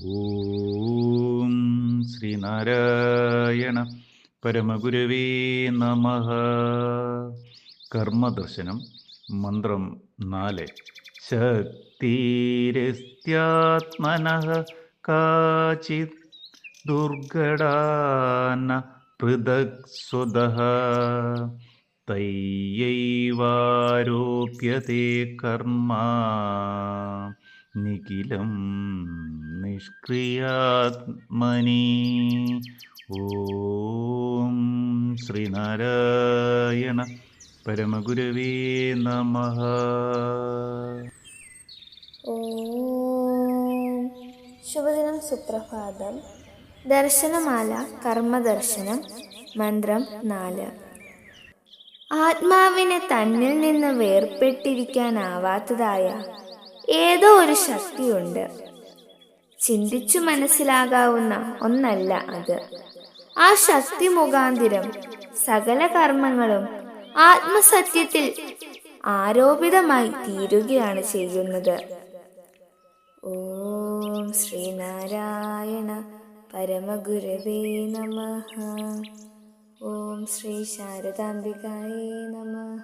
ഓം ശ്രീനാരായണ പരമഗുരുവേ നമ. കർമ്മദർശനം മന്ത്രം നാല്. ശക്തിരസ്ത്യാത്മന കാചിത് ദുർഘടാന പൃഥക് സ്വത. തയ്യൈവാരോപ്യത്തെ കർമ്മ. നിഖിലം നിഷ്ക്രിയാത്മനി. ഓം ശ്രീനാരായണ പരമഗുരവേ നമ. ശുഭദിനം സുപ്രഭാതം. ദർശനമാല കർമ്മദർശനം മന്ത്രം നാല്. ആത്മാവിനെ തന്നിൽ നിന്ന് വേർപെട്ടിരിക്കാനാവാത്തതായ ഏതോ ഒരു ശക്തിയുണ്ട്. ചിന്തിച്ചു മനസ്സിലാകാവുന്ന ഒന്നല്ല അത്. ആ ശക്തി മുഖാന്തിരം സകല കർമ്മങ്ങളും ആത്മസത്യത്തിൽ ആരോപിതമായി തീരുകയാണ് ചെയ്യുന്നത്. ഓം ശ്രീനാരായണ പരമഗുരവേ നമ. ഓം ശ്രീ ശാരദാംബികായേ നമ.